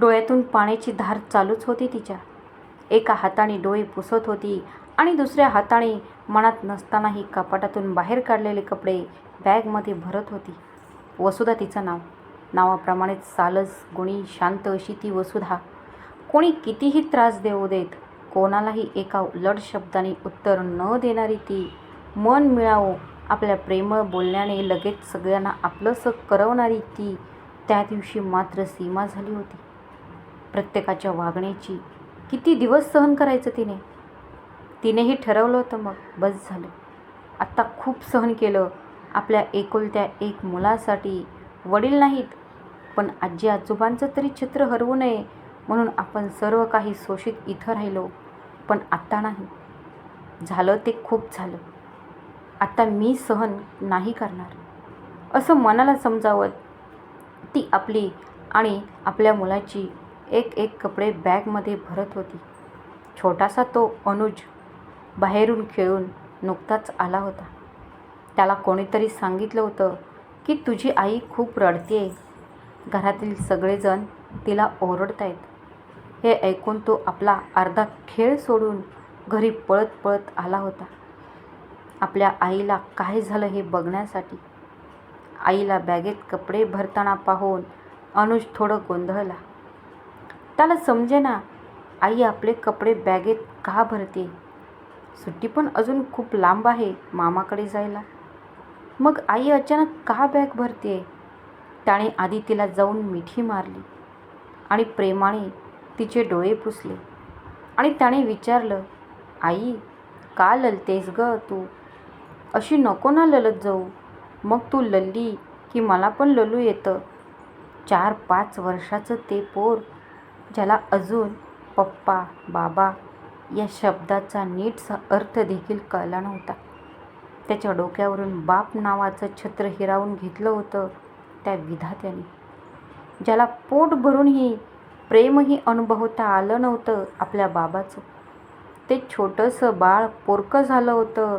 डोळ्यातून पाण्याची धार चालूच होती तिच्या. एका हाताने डोळे पुसत होती आणि दुसऱ्या हाताने मनात नसतानाही कपाटातून बाहेर काढलेले कपडे बॅगमध्ये भरत होती. वसुधा तिचं नाव. नावाप्रमाणेच सालस गुणी शांत अशी ती वसुधा. कोणी कितीही त्रास देऊ देत कोणालाही एका उलट शब्दाने उत्तर न देणारी ती मन मिळावो आपल्या प्रेमळ बोलण्याने लगेच सगळ्यांना आपलंसं करवणारी ती त्या दिवशी मात्र सीमा झाली होती. प्रत्येकाच्या वागण्याची किती दिवस सहन करायचं तिने? तिनेही ठरवलं होतं मग. बस झालं. आत्ता खूप सहन केलं. आपल्या एकुलत्या एक मुलासाठी. वडील नाहीत पण आजी आजोबांचं तरी चित्र हरवू नये म्हणून आपण सर्व काही शोषित इथं राहिलो. पण आत्ता नाही. झालं ते खूप झालं. आत्ता मी सहन नाही करणार. असं मनाला समजावत ती आपली आणि आपल्या मुलाची एक एक कपडे बॅगमध्ये भरत होती. छोटासा तो अनुज बाहेरून खेळून नुकताच आला होता. त्याला कोणीतरी सांगितलं होतं की तुझी आई खूप रडते घरातील सगळेजण तिला ओरडतायत. हे ऐकून तो आपला अर्धा खेळ सोडून घरी पळत पळत आला होता. आपल्या आईला काय झालं हे बघण्यासाठी? आईला बॅगेत कपडे भरताना पाहून अनुज थोडं गोंधळला. त्याला समजेना आई आपले कपडे बॅगेत का भरते? सुट्टी पण अजून खूप लांब आहे मामाकडे जायला. मग आई अचानक का बॅग भरते? त्याने आधी तिला जाऊन मिठी मारली आणि प्रेमाने तिचे डोळे पुसले आणि त्याने विचारलं आई का ललतेस ग तू? अशी नको ना ललत जाऊ. मग तू लल्ली की मला पण ललू येतं. चार पाच वर्षाचं ते पोर ज्याला अजून पप्पा बाबा या शब्दाचा नीटसा अर्थ देखील कळला नव्हता. त्याच्या डोक्यावरून बाप नावाचं छत्र हिरावून घेतलं होतं त्या विधात्याने. ज्याला पोट भरूनही प्रेमही अनुभवता आलं नव्हतं आपल्या बाबाचं. ते छोटंसं बाळ पोरकं झालं होतं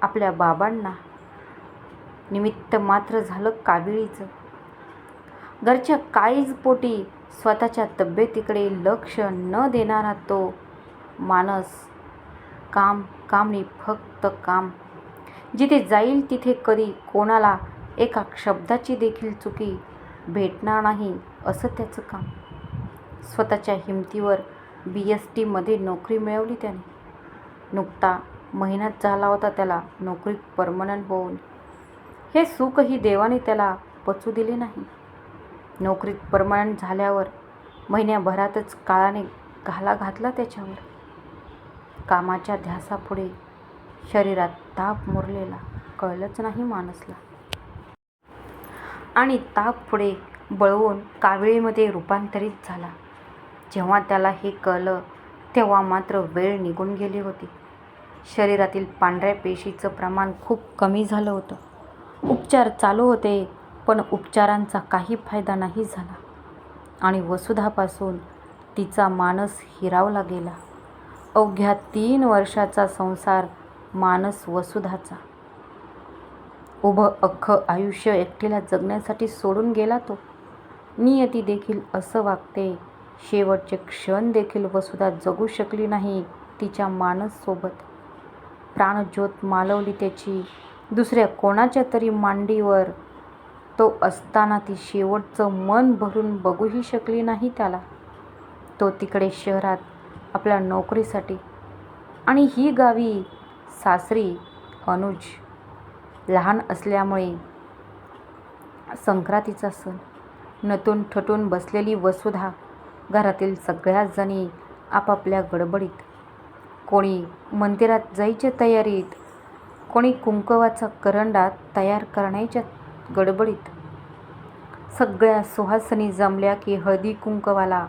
आपल्या बाबांना. निमित्त मात्र झालं काविळीचं घरच्या काळीज पोटी स्वतःच्या तब्येतीकडे लक्ष न देणारा तो माणस काम कामनी फक्त काम. जिथे जाईल तिथे कधी कोणाला एका शब्दाची देखील चुकी भेटणार नाही असं त्याचं काम. स्वतःच्या हिमतीवर बी एस टीमध्ये नोकरी मिळवली त्याने. नुकता महिन्यात झाला होता त्याला नोकरी परमनंट होऊन. हे सुखही देवाने त्याला पचू दिले नाही. नोकरीत परमनंट झाल्यावर महिन्याभरातच काळाने घाला घातला त्याच्यावर. कामाच्या ध्यासापुढे शरीरात ताप मुरलेला कळलंच नाही माणसला. आणि ताप पुढे बळवून काविळीमध्ये रूपांतरित झाला. जेव्हा त्याला हे कळलं तेव्हा मात्र वेळ निघून गेली होती. शरीरातील पांढऱ्या पेशीचं प्रमाण खूप कमी झालं होतं. उपचार चालू होते पण उपचारांचा काही फायदा नाही झाला. आणि वसुधापासून तिचा मानस हिरावला गेला. अवघ्या तीन वर्षाचा संसार मानस वसुधाचा. उभं अख्खं आयुष्य एकटीला जगण्यासाठी सोडून गेला तो. नियती देखील असं वागते. शेवटचे क्षण देखील वसुधा जगू शकली नाही तिच्या मानससोबत प्राणज्योत मालवली त्याची दुसऱ्या कोणाच्या तरी मांडीवर तो असताना ती शेवटचं मन भरून बघूही शकली नाही त्याला. तो तिकडे शहरात आपल्या नोकरीसाठी आणि ही गावी सासरी अनुज लहान असल्यामुळे संक्रांतीचा सण नटून ठटून बसलेली वसुधा घरातील सगळ्याच जणी आपापल्या गडबडीत. कोणी मंदिरात जायच्या तयारीत कोणी कुंकवाचा करंडा तयार करण्याच्या गडबडीत. सगळ्या सुहासनी जमल्या की हळदी कुंकवाला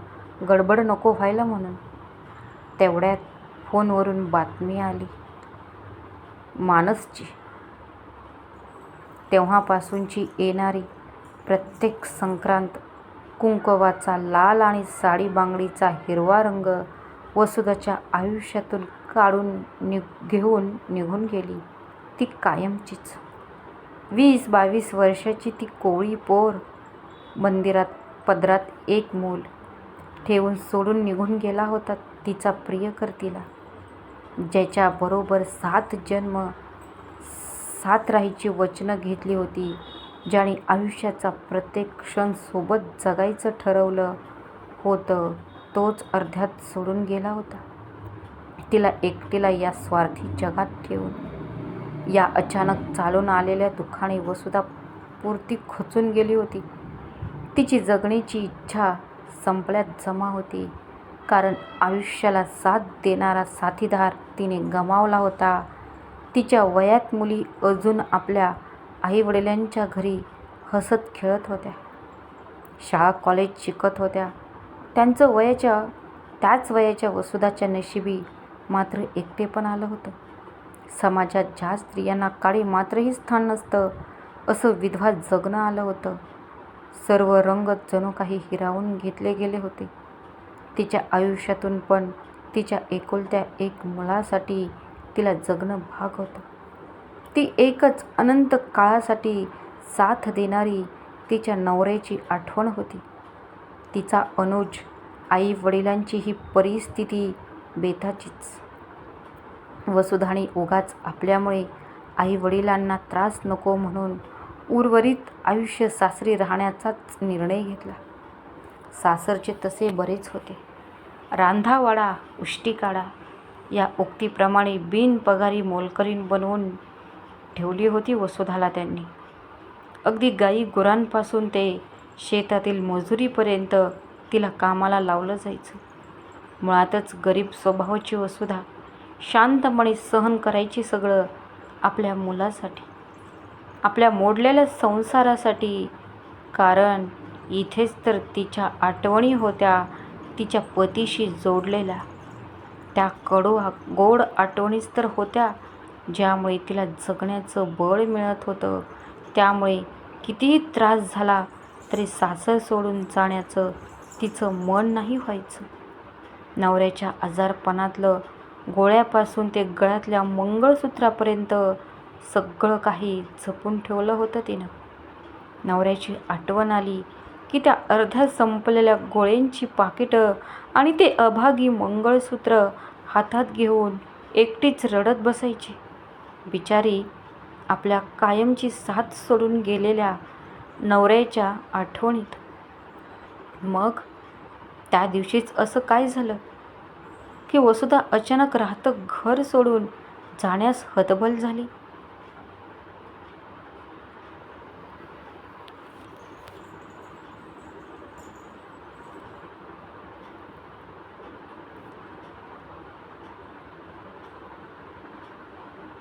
गडबड नको व्हायला म्हणून. तेवढ्यात फोनवरून बातमी आली. मानसची. तेव्हापासूनची येणारी प्रत्येक संक्रांत कुंकवाचा लाल आणि साडी बांगडीचा हिरवा रंग वसुधाच्या आयुष्यातून काढून नि घेऊन निघून गेली. ती कायमचीच. वीस बावीस वर्षाची ती कोवळी पोर मंदिरात पदरात एक मूल ठेवून सोडून निघून गेला होता तिचा प्रियकर्तीला ज्याच्याबरोबर सात जन्म सात राहीची वचनं घेतली होती ज्याने आयुष्याचा प्रत्येक क्षण सोबत जगायचं ठरवलं होतं तोच अर्ध्यात सोडून गेला होता. तिला एकटीला या स्वार्थी जगात ठेवून या अचानक चालून आलेल्या दुःखाने वसुधा पुरती खचून गेली होती. तिची जगण्याची इच्छा संपल्यात जमा होती. कारण आयुष्याला साथ देणारा साथीदार तिने गमावला होता. तिच्या वयात मुली अजून आपल्या आईवडिलांच्या घरी हसत खेळत होत्या. शाळा कॉलेज शिकत होत्या. त्यांचं वयाच्या त्याच वयाच्या वसुधाच्या नशिबी मात्र एकटेपण आलं होतं. समाजात ज्या स्त्रियांना काळी मात्रही स्थान नसतं असं विधवा जगणं आलं होतं. सर्व रंग जणू काही हिरावून घेतले गेले होते. तिच्या आयुष्यातून पण तिच्या एकुलत्या एक मुलासाठी तिला जगणं भाग होतं. ती एकच अनंत काळासाठी साथ देणारी तिच्या नवऱ्याची आठवण होती. तिचा अनुज आई वडिलांची ही परिस्थिती बेताचीच. वसुधाने उगाच आपल्यामुळे आई वडिलांना त्रास नको म्हणून उर्वरित आयुष्य सासरी राहण्याचाच निर्णय घेतला. सासरचे तसे बरेच होते. रांधावाडा उष्टी काढा या उक्तीप्रमाणे बिनपगारी मोलकरीण बनवून ठेवली होती वसुधाला त्यांनी. अगदी गाई गुरांपासून ते शेतातील मजुरीपर्यंत तिला कामाला लावलं जायचं. मुळातच गरीब स्वभावाची वसुधा शांतपणे सहन करायची सगळं आपल्या मुलासाठी. आपल्या मोडलेल्या संसारासाठी. कारण इथेच तर तिच्या आठवणी होत्या तिच्या पतीशी जोडलेल्या. त्या कडू गोड आठवणीच तर होत्या ज्यामुळे तिला जगण्याचं बळ मिळत होतं. त्यामुळे कितीही त्रास झाला तरी सासर सोडून जाण्याचं तिचं मन नाही व्हायचं. नवऱ्याच्या आजारपणातलं गोळ्यापासून ते गळ्यातल्या मंगळसूत्रापर्यंत सगळं काही जपून ठेवलं होतं तिनं. नवऱ्याची आठवण आली की त्या अर्ध्या संपलेल्या गोळ्यांची पाकिटं आणि ते अभागी मंगळसूत्र हातात घेऊन एकटीच रडत बसायची. बिचारी आपल्या कायमची साथ सोडून गेलेल्या नवऱ्याच्या आठवणीत. मग त्या दिवशीच असं काय झालं? की वसुधा अचानक राहतं घर सोडून जाण्यास हतबल झाली.